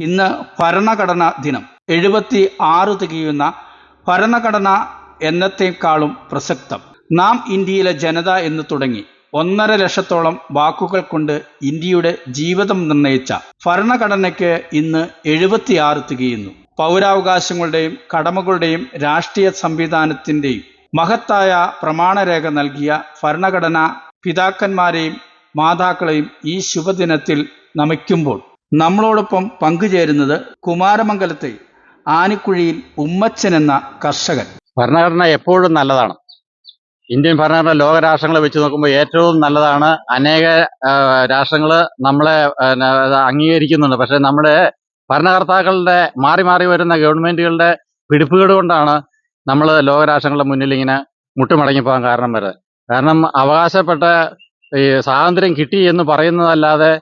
ഇന്ന് ഭരണഘടന ദിനം. എഴുപത്തി ആറ് തികയുന്ന ഭരണഘടന എന്നത്തേക്കാളും പ്രസക്തം. നാം ഇന്ത്യയിലെ ജനത എന്ന് തുടങ്ങി ഒന്നര ലക്ഷത്തോളം വാക്കുകൾ കൊണ്ട് ഇന്ത്യയുടെ ജീവിതം നിർണയിച്ച ഭരണഘടനയ്ക്ക് ഇന്ന് എഴുപത്തിയാറ് തികയുന്നു. പൗരാവകാശങ്ങളുടെയും കടമകളുടെയും രാഷ്ട്രീയ സംവിധാനത്തിന്റെയും മഹത്തായ പ്രമാണരേഖ നൽകിയ ഭരണഘടന പിതാക്കന്മാരെയും മാതാക്കളെയും ഈ ശുഭദിനത്തിൽ നമിക്കുമ്പോൾ നമ്മളോടൊപ്പം പങ്കുചേരുന്നത് കുമാരമംഗലത്തെ ആനിക്കുഴിയിൽ ഉമ്മച്ചൻ എന്ന കർഷകൻ. ഭരണഘടന എപ്പോഴും നല്ലതാണ്. ഇന്ത്യൻ ഭരണഘടന ലോകരാഷ്ട്രങ്ങളെ വെച്ച് നോക്കുമ്പോൾ ഏറ്റവും നല്ലതാണ്. അനേക രാഷ്ട്രങ്ങൾ നമ്മളെ അംഗീകരിക്കുന്നുണ്ട്. പക്ഷേ നമ്മുടെ ഭരണകർത്താക്കളുടെ മാറി മാറി വരുന്ന ഗവൺമെന്റുകളുടെ പിടിപ്പുകേട് കൊണ്ടാണ് നമ്മൾ ലോകരാഷ്ട്രങ്ങളുടെ മുന്നിൽ ഇങ്ങനെ മുട്ടുമടങ്ങി പോകാൻ കാരണം വരെ കാരണം അവകാശപ്പെട്ട ഈ സ്വാതന്ത്ര്യം കിട്ടി എന്ന് പറയുന്നതല്ലാതെ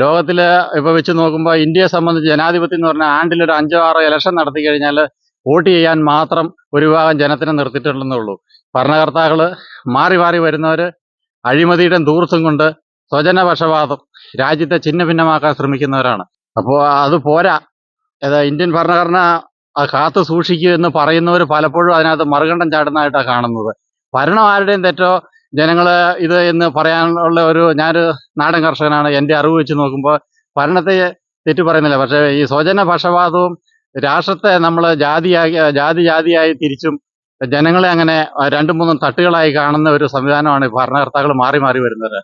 ലോകത്തിൽ ഇപ്പോൾ വെച്ച് നോക്കുമ്പോൾ ഇന്ത്യയെ സംബന്ധിച്ച് ജനാധിപത്യം എന്ന് പറഞ്ഞാൽ ആണ്ടിലൊരു അഞ്ചോ ആറോ ഇലക്ഷൻ നടത്തി കഴിഞ്ഞാൽ വോട്ട് ചെയ്യാൻ മാത്രം ഒരു വിഭാഗം ജനത്തിനെ നിർത്തിയിട്ടുണ്ടെന്നുള്ളൂ. ഭരണകർത്താക്കൾ മാറി മാറി വരുന്നവർ അഴിമതിയുടെ ദൂർത്തും കൊണ്ട് സ്വജനപക്ഷപാതം രാജ്യത്തെ ഛിന്ന ഭിന്നമാക്കാൻ ശ്രമിക്കുന്നവരാണ്. അപ്പോൾ അത് പോരാ. ഇന്ത്യൻ ഭരണഘടന കാത്തു സൂക്ഷിക്കുക എന്ന് പറയുന്നവർ പലപ്പോഴും അതിനകത്ത് മറുകണ്ഠം ചാടുന്നതായിട്ടാണ് കാണുന്നത്. ഭരണം ആരുടെയും തെറ്റോ ജനങ്ങൾ ഇത് എന്ന് പറയാനുള്ള ഒരു ഞാനൊരു നാടൻ കർഷകനാണ്. എന്റെ അറിവ് വെച്ച് നോക്കുമ്പോൾ ഭരണത്തെ തെറ്റു പറയുന്നില്ല. പക്ഷേ ഈ സ്വജന പക്ഷപാതവും രാഷ്ട്രത്തെ നമ്മൾ ജാതിയായി ജാതി ജാതിയായി തിരിച്ചും ജനങ്ങളെ അങ്ങനെ രണ്ടും മൂന്നും തട്ടുകളായി കാണുന്ന ഒരു സംവിധാനമാണ് ഭരണകർത്താക്കൾ മാറി മാറി വരുന്നത്.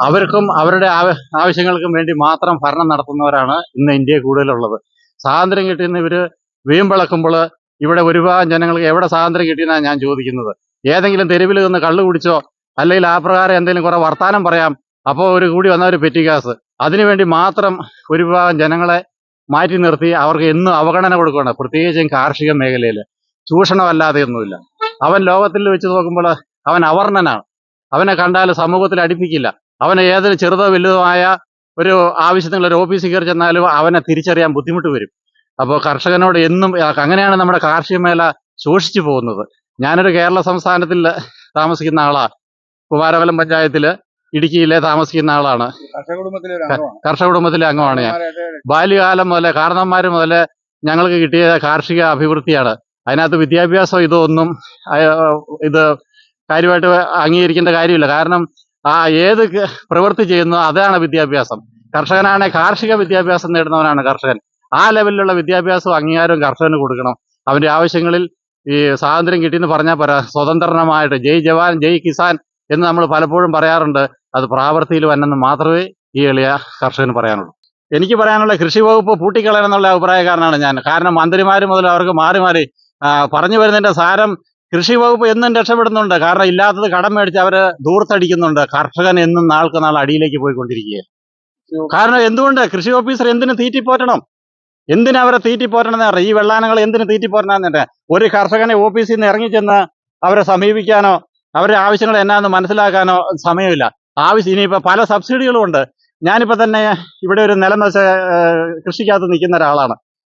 അവർക്കും അവരുടെ ആവ- ആവശ്യങ്ങൾക്കും വേണ്ടി മാത്രം ഭരണം നടത്തുന്നവരാണ് ഇന്ന് ഇന്ത്യയിൽ കൂടുതലുള്ളത്. സ്വാതന്ത്ര്യം കിട്ടിയെന്ന് ഇവർ വീമ്പിളക്കുമ്പോൾ ഇവിടെ ഒരുപാട് ജനങ്ങൾക്ക് എവിടെ സ്വാതന്ത്ര്യം കിട്ടിയെന്നാണ് ഞാൻ ചോദിക്കുന്നത്. ഏതെങ്കിലും തെരുവിൽ നിന്ന് കള്ളു കുടിച്ചോ അല്ലെങ്കിൽ ആ പ്രകാരം എന്തെങ്കിലും കുറെ വർത്താനം പറയാം അപ്പോൾ ഒരു കൂടി വന്ന ഒരു പെറ്റിക്കാസ് അതിനുവേണ്ടി മാത്രം ഒരു വിഭാഗം ജനങ്ങളെ മാറ്റി നിർത്തി അവർക്ക് എന്നും അവഗണന കൊടുക്കുകയാണ്. പ്രത്യേകിച്ചും കാർഷിക മേഖലയിൽ. ചൂഷണമല്ലാതെ ഒന്നുമില്ല. അവൻ ലോകത്തിൽ വെച്ച് നോക്കുമ്പോൾ അവൻ അവർണനാണ് അവനെ കണ്ടാൽ സമൂഹത്തിൽ അടുപ്പിക്കില്ല. അവനെ ഏതൊരു ചെറുതോ വലുതുമായ ഒരു ആവശ്യത്തിനുള്ള ഒരു ഓഫീസിൽ കയറി ചെന്നാലും അവനെ തിരിച്ചറിയാൻ ബുദ്ധിമുട്ട് വരും. അപ്പോൾ കർഷകനോട് എന്നും അങ്ങനെയാണ് നമ്മുടെ കാർഷിക മേഖല ശോഷിച്ചു പോകുന്നത്. ഞാനൊരു കേരള സംസ്ഥാനത്തിൽ താമസിക്കുന്ന ആളാണ് കുമാരവലം പഞ്ചായത്തിൽ ഇടുക്കിയിലെ താമസിക്കുന്ന ആളാണ്. കർഷക കുടുംബത്തിലെ അംഗമാണ്. ഞാൻ. ബാല്യകാലം മുതലേ കാരണന്മാർ മുതലേ ഞങ്ങൾക്ക് കിട്ടിയ കാർഷിക അഭിവൃദ്ധിയാണ്. അതിനകത്ത് വിദ്യാഭ്യാസം ഇതൊന്നും ഇത് കാര്യമായിട്ട് അംഗീകരിക്കേണ്ട കാര്യമില്ല. കാരണം ആ ഏത് പ്രവൃത്തി ചെയ്യുന്നു അതാണ് വിദ്യാഭ്യാസം. കർഷകനാണ് കാർഷിക വിദ്യാഭ്യാസം നേടുന്നവനാണ് കർഷകൻ. ആ ലെവലിലുള്ള വിദ്യാഭ്യാസവും അംഗീകാരവും കർഷകന് കൊടുക്കണം. അവന്റെ ആവശ്യങ്ങളിൽ ഈ സ്വാതന്ത്ര്യം കിട്ടിയെന്ന് പറഞ്ഞാൽ പോരാ. സ്വതന്ത്രമായിട്ട് ജയ് ജവാൻ ജയ് കിസാൻ എന്ന് നമ്മൾ പലപ്പോഴും പറയാറുണ്ട്. അത് പ്രാവർത്തിയിൽ വന്നെന്ന് മാത്രമേ ഈ എളിയ കർഷകന് പറയാനുള്ളൂ. എനിക്ക് പറയാനുള്ള കൃഷി വകുപ്പ് പൂട്ടിക്കളയണമെന്നുള്ള അഭിപ്രായക്കാരനാണ് ഞാൻ. കാരണം മന്ത്രിമാർ മുതൽ അവർക്ക് മാറി മാറി പറഞ്ഞു വരുന്നതിന്റെ സാരം കൃഷി വകുപ്പ് എന്നും രക്ഷപ്പെടുന്നുണ്ട്. കാരണം ഇല്ലാത്തത് കടം മേടിച്ച് അവർ ദൂർത്തടിക്കുന്നുണ്ട് കർഷകൻ എന്നും നാൾക്ക് നാൾ അടിയിലേക്ക് പോയിക്കൊണ്ടിരിക്കുകയാണ്. കാരണം എന്തുകൊണ്ട് കൃഷി ഓഫീസർ എന്തിനു തീറ്റിപ്പോറ്റണം? എന്തിനാ അവരെ തീറ്റിപ്പോറ്റണം അറിയാം? ഈ വെള്ളാനങ്ങൾ എന്തിനു തീറ്റിപ്പോറ്റണമെന്നിട്ട് ഒരു കർഷകനെ ഓഫീസിൽ നിന്ന് ഇറങ്ങിച്ചെന്ന് അവരെ സമീപിക്കാനോ അവരുടെ ആവശ്യങ്ങൾ എന്നാന്ന് മനസ്സിലാക്കാനോ സമയമില്ല. ആവശ്യം ഇനിയിപ്പോൾ പല സബ്സിഡികളും ഉണ്ട്. ഞാനിപ്പോൾ തന്നെ ഇവിടെ ഒരു നിലം വെച്ച കൃഷിക്കകത്ത് നിൽക്കുന്ന ഒരാളാണ്.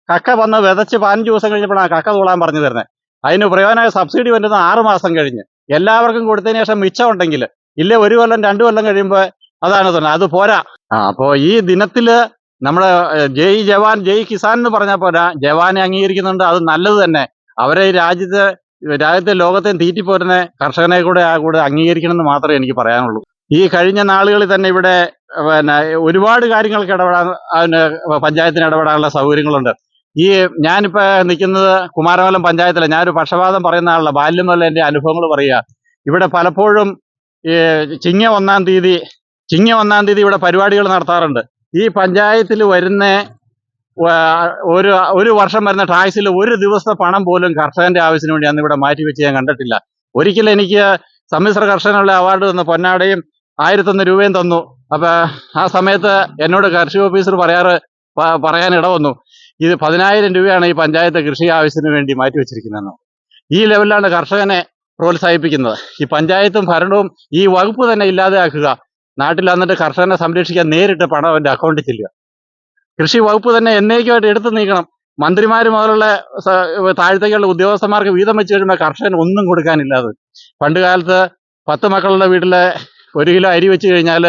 കക്ക വന്ന് വിതച്ച് പതിനഞ്ച് ദിവസം കഴിഞ്ഞപ്പോഴാണ് കക്ക തൂളാൻ പറഞ്ഞു തരുന്നത്. അതിന് പ്രയോജനമായ സബ്സിഡി വരുന്നത് ആറ് മാസം കഴിഞ്ഞ്. എല്ലാവർക്കും കൊടുത്തതിന് ശേഷം മിച്ചം ഉണ്ടെങ്കിൽ ഇല്ല ഒരു കൊല്ലം രണ്ടു കൊല്ലം കഴിയുമ്പോൾ അതാണ് തന്നെ അത് പോരാ. ആ അപ്പോ ഈ ദിനത്തിൽ നമ്മുടെ ജയ് ജവാൻ ജയ് കിസാൻ എന്ന് പറഞ്ഞാൽ പോരാ. ജവാനെ അംഗീകരിക്കുന്നുണ്ട്. അത് നല്ലത് തന്നെ. അവരെ രാജ്യത്തെ രാജ്യത്ത് ലോകത്തെ തീറ്റിപ്പോരുന്ന കർഷകനെ കൂടെ ആ കൂടെ അംഗീകരിക്കണം എന്ന് മാത്രമേ എനിക്ക് പറയാനുള്ളൂ. ഈ കഴിഞ്ഞ നാളുകളിൽ തന്നെ ഇവിടെ പിന്നെ ഒരുപാട് കാര്യങ്ങൾക്ക് ഇടപെടാൻ പഞ്ചായത്തിന് ഇടപെടാനുള്ള സൗകര്യങ്ങളുണ്ട്. ഈ ഞാനിപ്പോ നിൽക്കുന്നത് കുമാരമംഗലം പഞ്ചായത്തിലെ. ഞാനൊരു പക്ഷപാതം പറയുന്ന ആളല്ല. ബാല്യം മുതൽ എന്റെ അനുഭവങ്ങൾ പറയുക. ഇവിടെ പലപ്പോഴും ചിങ്ങ ഒന്നാം തീയതി ചിങ്ങ ഒന്നാം തീയതി ഇവിടെ പരിപാടികൾ നടത്താറുണ്ട്. ഈ പഞ്ചായത്തിൽ വരുന്ന ഒരു ഒരു വർഷം വരുന്ന ടാക്സിൽ ഒരു ദിവസത്തെ പണം പോലും കർഷകന്റെ ആവശ്യത്തിന് വേണ്ടി അന്ന് ഇവിടെ മാറ്റി വെച്ച് ഞാൻ കണ്ടിട്ടില്ല. ഒരിക്കലും എനിക്ക് സമ്മിശ്ര കർഷകനുള്ള അവാർഡ് തന്നു പൊന്നാടയും ആയിരത്തൊന്ന് രൂപയും തന്നു. അപ്പൊ ആ സമയത്ത് എന്നോട് കർഷക ഓഫീസർ പറയാറ് പറയാൻ ഇട വന്നു ഇത് പതിനായിരം രൂപയാണ് ഈ പഞ്ചായത്ത് കൃഷി ആവശ്യത്തിന് വേണ്ടി മാറ്റി വെച്ചിരിക്കുന്നതെന്ന്. ഈ ലെവലിലാണ് കർഷകനെ പ്രോത്സാഹിപ്പിക്കുന്നത്. ഈ പഞ്ചായത്തും ഭരണവും ഈ വകുപ്പ് തന്നെ ഇല്ലാതെയാക്കുക. നാട്ടിൽ വന്നിട്ട് കർഷകനെ സംരക്ഷിക്കാൻ നേരിട്ട് പണം അവന്റെ അക്കൗണ്ടിൽ ചെല്ലുക. കൃഷി വകുപ്പ് തന്നെ എന്നേക്കുമായിട്ട് എടുത്തു നീക്കണം. മന്ത്രിമാർ മുതലുള്ള താഴത്തേക്കുള്ള ഉദ്യോഗസ്ഥന്മാർക്ക് വീതം വെച്ച് കഴിയുമ്പോൾ കർഷകന് ഒന്നും കൊടുക്കാനില്ലാതെ പണ്ട് കാലത്ത് പത്ത് മക്കളുടെ വീട്ടിലെ ഒരു കിലോ അരി വെച്ച് കഴിഞ്ഞാൽ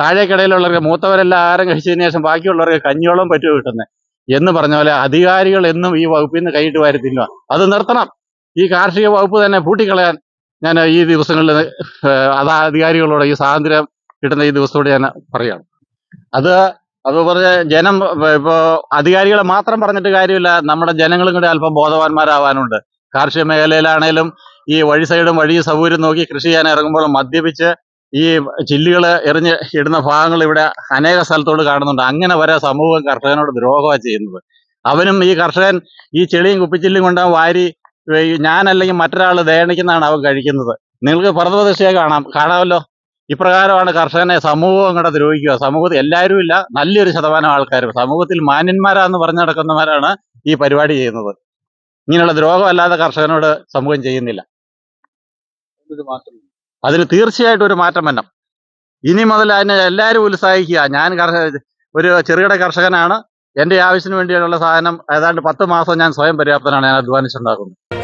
താഴേക്കിടയിലുള്ളവർക്ക് മൂത്തവരെല്ലാം ആഹാരം കഴിച്ചതിന് ശേഷം ബാക്കിയുള്ളവർക്ക് കഞ്ഞിയോളം പറ്റുമോ കിട്ടുന്നത് എന്ന് പറഞ്ഞ പോലെ അധികാരികൾ എന്നും ഈ വകുപ്പിൽ നിന്ന് കൈയിട്ട് വരുത്തില്ല. അത് നിർത്തണം. ഈ കാർഷിക വകുപ്പ് തന്നെ പൂട്ടിക്കളയാൻ ഞാൻ ഈ ദിവസങ്ങളിൽ അതാ അധികാരികളോട് ഈ സ്വാതന്ത്ര്യം കിട്ടുന്ന ഈ ദിവസത്തോട് ഞാൻ പറയുകയാണ് അത് അതുപോലെ ജനം ഇപ്പോ അധികാരികളെ മാത്രം പറഞ്ഞിട്ട് കാര്യമില്ല. നമ്മുടെ ജനങ്ങളും കൂടെ അല്പം ബോധവാന്മാരാവാനുണ്ട്. കാർഷിക മേഖലയിലാണേലും ഈ വഴി സൈഡും വഴി സൗകര്യം നോക്കി കൃഷി ചെയ്യാൻ ഇറങ്ങുമ്പോൾ മദ്യപിച്ച് ഈ ചില്ലുകൾ എറിഞ്ഞ് ഇടുന്ന ഭാഗങ്ങൾ ഇവിടെ അനേക സ്ഥലത്തോട് കാണുന്നുണ്ട്. അങ്ങനെ വരെ സമൂഹം കർഷകനോട് ദ്രോഹമാണ് ചെയ്യുന്നത്. അവനും ഈ കർഷകൻ ഈ ചെളിയും കുപ്പിച്ചില്ലും കൊണ്ട് വാരി ഞാനല്ലെങ്കിൽ മറ്റൊരാൾ ദേണിക്കുന്നതാണ് അവൻ കഴിക്കുന്നത്. നിങ്ങൾക്ക് പ്രഥമദൃഷ്ടിയെ കാണാം. കാണാമല്ലോ? ഇപ്രകാരമാണ് കർഷകനെ സമൂഹം കൂടെ ദ്രോഹിക്കുക. സമൂഹത്തിൽ എല്ലാവരും ഇല്ല നല്ലൊരു ശതമാനം ആൾക്കാർ. സമൂഹത്തിൽ മാന്യന്മാരാന്ന് പറഞ്ഞു നടക്കുന്നവരാണ് ഈ പരിപാടി ചെയ്യുന്നത്. ഇങ്ങനെയുള്ള ദ്രോഹമല്ലാതെ കർഷകനോട് സമൂഹം ചെയ്യുന്നില്ല. അതിന് തീർച്ചയായിട്ടും ഒരു മാറ്റം വരണം ഇനി മുതൽ അതിനെ എല്ലാവരും ഉത്സാഹിക്കുക. ഞാൻ കർഷക ഒരു ചെറുകിട കർഷകനാണ്. എന്റെ ആവശ്യത്തിന് വേണ്ടിയുള്ള സാധനം ഏതാണ്ട് പത്ത് മാസം ഞാൻ സ്വയം പര്യാപ്തനാണ്. ഞാൻ അധ്വാനിച്ചുണ്ടാക്കുന്നത്.